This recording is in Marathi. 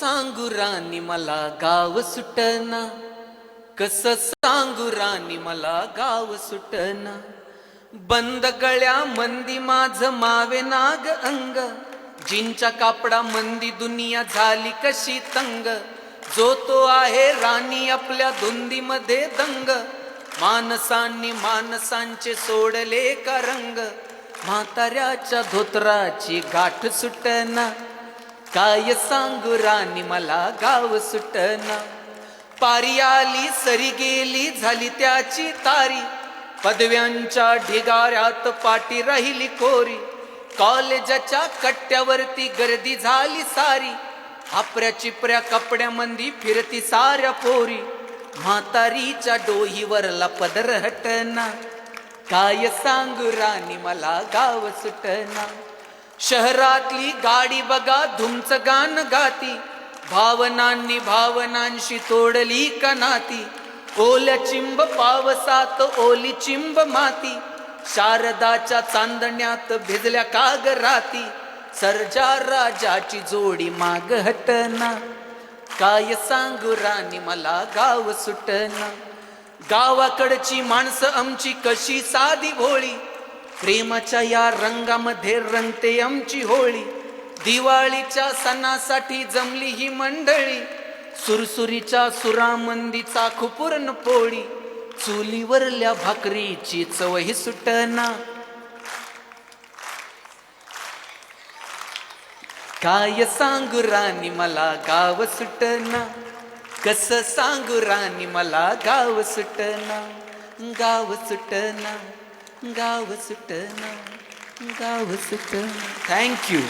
सांगू राणी मला गाव सुटना. कस सांगू राणी मला गाव सुटना. बंद गळ्या मंदी माझ मावे नाग अंग. जिंच्या कापडा मंदी दुनिया झाली कशी तंग. जो तो आहे राणी आपल्या धुंदीमध्ये दंग. माणसांनी माणसांचे सोडले का रंग. म्हाताऱ्याच्या धोत्राची गाठ सुटना. काय सांगू राणी मला गाव सुटना. पारी आली सरी गेली झाली त्याची तारी. पदव्यांच्या ढिगाऱ्यात पाटी राहिली कोरी. कॉलेजाच्या कट्ट्यावरती गर्दी झाली सारी. आपऱ्या चिपऱ्या कपड्यामंदी फिरती साऱ्या पोरी. म्हातारीच्या डोहीवरला पदर हटना काय सांगू राणी मला गाव सुटना. शहरातली गाडी बघा धुमच गान गाती. भावनांनी भावनांशी तोडली का नाती ओल्या चिंब पावसात ओली चिंब माती. शारदाच्या चांदण्यात भिजल्या काग राती. सर्जा राजाची जोडी माग हटना. काय सांगू राणी मला गाव सुटना. गावाकडची माणसं आमची कशी साधी भोळी. प्रेमाच्या या रंगामध्ये रंगते आमची होळी. दिवाळीच्या सणासाठी जमली ही मंडळी. सुरसुरीच्या सुरामंदीचा खुपूर्ण पोळी. चुलीवरल्या भाकरीची चवही सुटना. काय सांगू राणी मला गाव सुटना. कस सांगू राणी मला गाव सुटना. गाव सुटना. गाव सुटना गाव सुटना थँक्यू